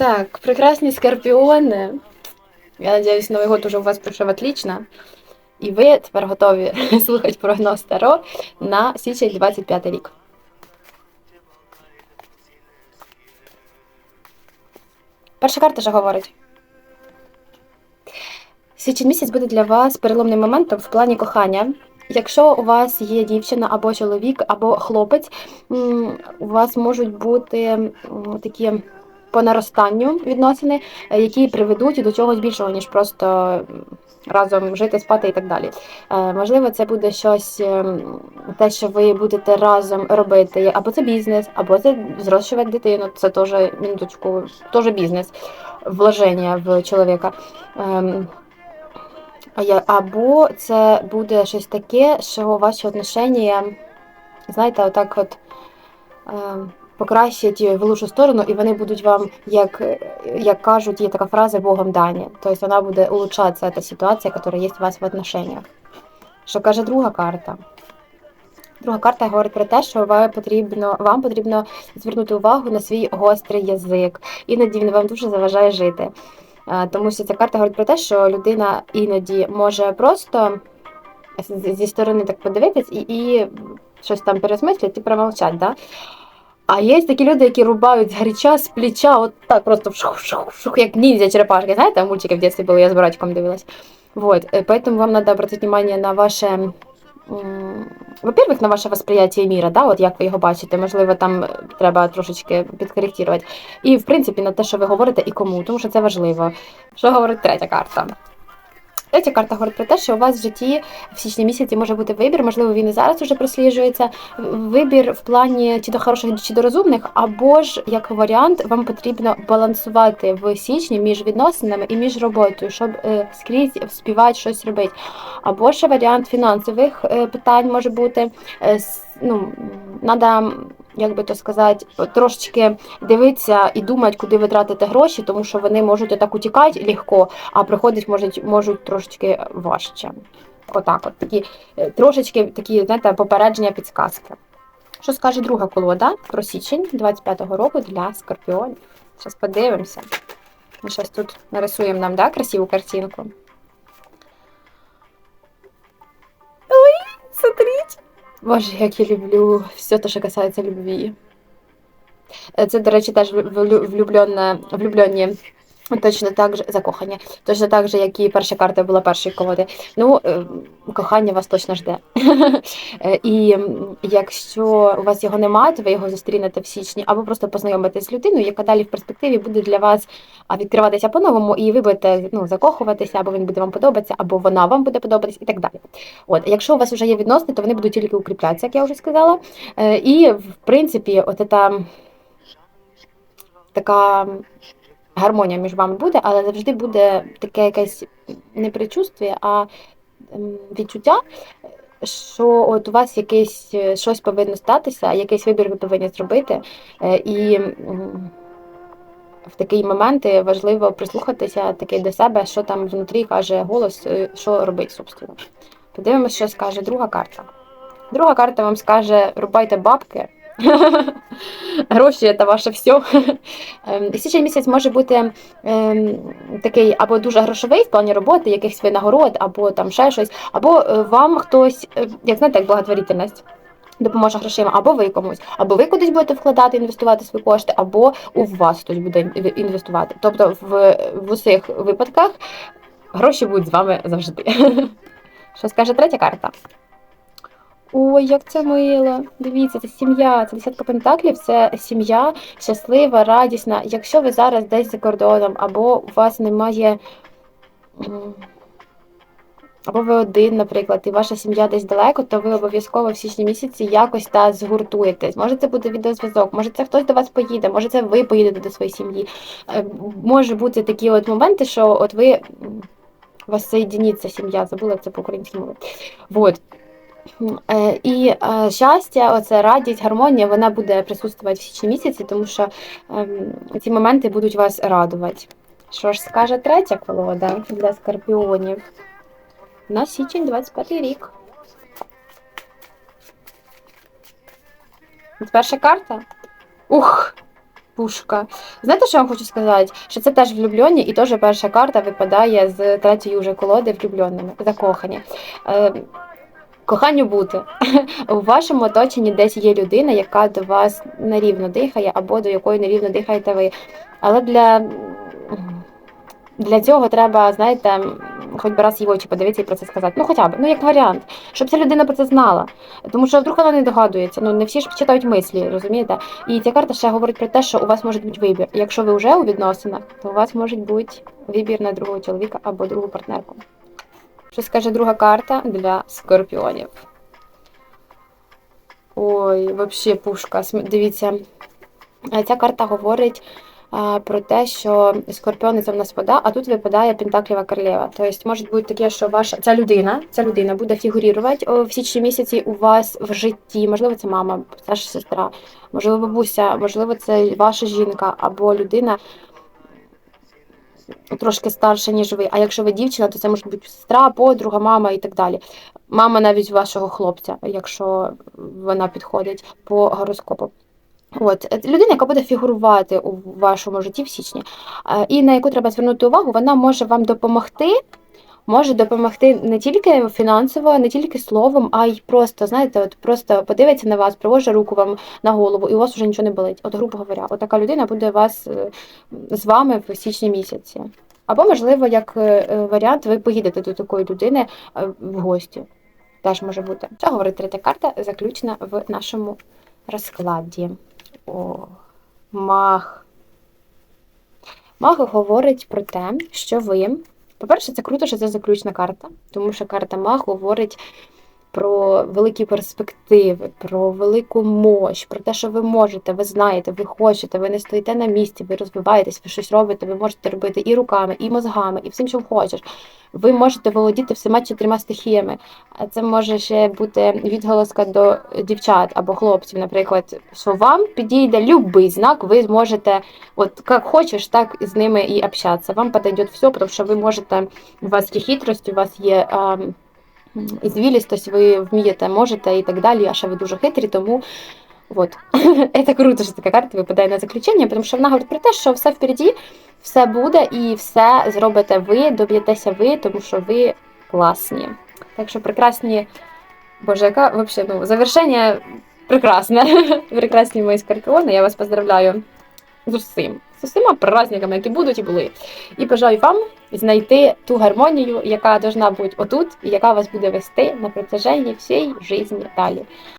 Так, прекрасні скорпіони. Я надіюсь, Новий год уже у вас пройшов отлично. І ви тепер готові слухати прогноз Таро на січень 25 рік. Перша карта що говорить. Січень місяць буде для вас переломним моментом в плані кохання. Якщо у вас є дівчина або чоловік, або хлопець, у вас можуть бути такі по наростанню відносини, е, які приведуть до чогось більшого, ніж просто разом жити, спати і так далі. Е, Можливо, це буде щось, ем, те, що ви будете разом робити, або це бізнес, або це зрощувати дитину. Це теж минуточку, теж бізнес, вложення в чоловіка. Ем, Або це буде щось таке, що ваші отношення, знаєте, отак от ем, покращать в лучшу сторону, і вони будуть вам, як, як кажуть, є така фраза Богом дані. Тобто вона буде улучшатися ця ситуація, яка є у вас в отношениях. Що каже друга карта? Друга карта говорить про те, що вам потрібно, вам потрібно звернути увагу на свій гострий язик. Іноді він вам дуже заважає жити. Е, Тому що ця карта говорить про те, що людина іноді може просто зі сторони так подивитись і, і щось там пересмислити і промовчати. Да? А є такі люди, які рубають згаряча з плеча, от так просто вшух-вшух-вшух, як ніндзя черепашки. Знаєте, мультики в дитинстві були, я з братиком дивилась. Вот. э, Поэтому вам надо обратить внимание на ваше, м, во-первых, на ваше восприятие міра, да, от як ви його бачите, можливо, там е, треба трошечки підкоректувати. І, в принципі, на те, що ви говорите і кому, тому що це важливо. Що говорить третя карта? Третя карта говорить про те, що у вас в житті в січні місяці може бути вибір, можливо, він і зараз вже просліджується. Вибір в плані чи до хороших, чи до розумних, або ж як варіант, вам потрібно балансувати в січні між відносинами і між роботою, щоб е, скрізь вспівати щось робити. Або ж варіант фінансових е, питань може бути. Е, ну, надо, як би то сказати, трошечки дивитися і думати, куди ви тратите гроші, тому що вони можуть так утікати легко, а приходить можуть, можуть трошечки важче. Отак, от такі е, трошечки такі, знаєте, попередження підсказки. Що скаже друга колода про січень 25-го року для скорпіонів? Зараз подивимося. Ми зараз тут нарисуємо нам да, красиву картинку. Ой, смотрите. Боже, як я люблю все те, що касається любві. Е, Це, до речі, теж влю- влюблені. Точно так же закохані, точно так же, як і перша карта була першої колоди. Ну, е, кохання вас точно жде. Е, І якщо у вас його немає, то ви його зустрінете в січні, або просто познайомитесь з людиною, яка далі в перспективі буде для вас відкриватися по-новому, і ви будете ну, закохуватися, або він буде вам подобатися, або вона вам буде подобатися, і так далі. От, якщо у вас вже є відносини, то вони будуть тільки укріплятися, як я вже сказала. Е, І, в принципі, от ета, така гармонія між вами буде, але завжди буде таке якесь не предчувствие, а ем, відчуття, що от у вас якесь е, щось повинно статися, якийсь вибір ви повинні зробити. Е, І в такі моменти важливо прислухатися таки до себе, що там внутрі каже голос, е, що робить, собственно. Подивимось, що скаже друга карта. Друга карта вам скаже: рубайте бабки. Гроші це ваше все. Ем, Січень місяць може бути ем, такий або дуже грошовий в плані роботи, якихось винагород, або там ще щось, або е, вам хтось, е, як знаєте, як благотворительність. Допоможе грошима, або ви комусь, або ви кудись будете вкладати, інвестувати свої кошти, або у вас хтось буде інвестувати. Тобто в, в усіх випадках гроші будуть з вами завжди. Що скаже третя карта? Ой, як це мило. Дивіться, це сім'я, це десятка пентаклів, це сім'я щаслива, радісна. Якщо ви зараз десь за кордоном, або у вас немає. Або ви один, наприклад, і ваша сім'я десь далеко, то ви обов'язково в січні місяці якось та згуртуєтесь. Може, це буде відеозв'язок, може це хтось до вас поїде, може це ви поїдете до своєї сім'ї. Е, Може бути такі от моменти, що от ви вас соєдініться сім'я, забула як це по-українськи мові. Вот. Е, І е, щастя, оце радість, гармонія, вона буде присутствувати в січні місяці, тому що ем, ці моменти будуть вас радувати. Що ж скаже третя колода для скорпіонів на січень 25 рік. Перша карта. Ух! пушка. Знаєте, що я вам хочу сказати? Що це теж влюблені, і теж перша карта випадає з третьої вже колоди влюбленими, закохані. Коханню бути. У вашому оточенні десь є людина, яка до вас нерівно дихає, або до якої нерівно дихаєте ви. Але для, для цього треба, знаєте, хоч би раз її очі подивитися і про це сказати. Ну, хоча б, ну як варіант, щоб ця людина про це знала. Тому що вдруг вона не догадується. Ну не всі ж читають мислі, розумієте? І ця карта ще говорить про те, що у вас може бути вибір. Якщо ви вже у відносинах, то у вас може бути вибір на другого чоловіка або другу партнерку. Що скаже друга карта для скорпіонів? Ой, взагалі пушка. Дивіться, ця карта говорить про те, що скорпіони це в нас вода, а тут випадає Пентаклєва королева. Тобто може бути таке, що ваша ця людина, ця людина буде фігурувати в січні місяці у вас в житті. Можливо, це мама, старша сестра, можливо, бабуся, можливо, це ваша жінка або людина. Трошки старша, ніж ви. А якщо ви дівчина, то це може бути сестра, подруга, мама і так далі. Мама навіть вашого хлопця, якщо вона підходить по гороскопу. От людина, яка буде фігурувати у вашому житті в січні, е, і на яку треба звернути увагу, вона може вам допомогти. Може допомогти не тільки фінансово, не тільки словом, а й просто, знаєте, от просто подивиться на вас, привоже руку вам на голову, і у вас вже нічого не болить. От, грубо говоря, от така людина буде вас е, з вами в січні місяці. Або, можливо, як е, е, варіант, ви поїдете до такої людини в гості. Теж може бути. Що говорить третя карта, заключена в нашому розкладі. О, мах. Мах говорить про те, що ви. По-перше, це круто, що це заключна карта, тому що карта ма говорить про великі перспективи, про велику мощь, про те, що ви можете, ви знаєте, ви хочете, ви не стоїте на місці, ви розвиваєтесь, ви щось робите, ви можете робити і руками, і мозгами, і всім, що хочеш. Ви можете володіти всіма чотирма стихіями. А це може ще бути відголоска до дівчат або хлопців, наприклад, що вам підійде любий знак, ви зможете, от як хочеш, так з ними і общатися. Вам підійде все, тому що ви можете, у вас є хитрість, у вас є. А, Ізвілістость, ви вмієте, можете і так далі, а ще ви дуже хитрі, тому от. це круто, що така карта випадає на заключення, тому що вона говорить про те, що все впереді, все буде і все зробите ви, доб'єтеся ви, тому що ви класні. Так що прекрасні, боже, яка взагалі, ну, завершення прекрасне. Прекрасні мої скорпіони, я вас поздравляю з усім. З усіма праздниками, які будуть і були. І бажаю вам знайти ту гармонію, яка должна бути отут, і яка вас буде вести на протяженні всієї житті далі.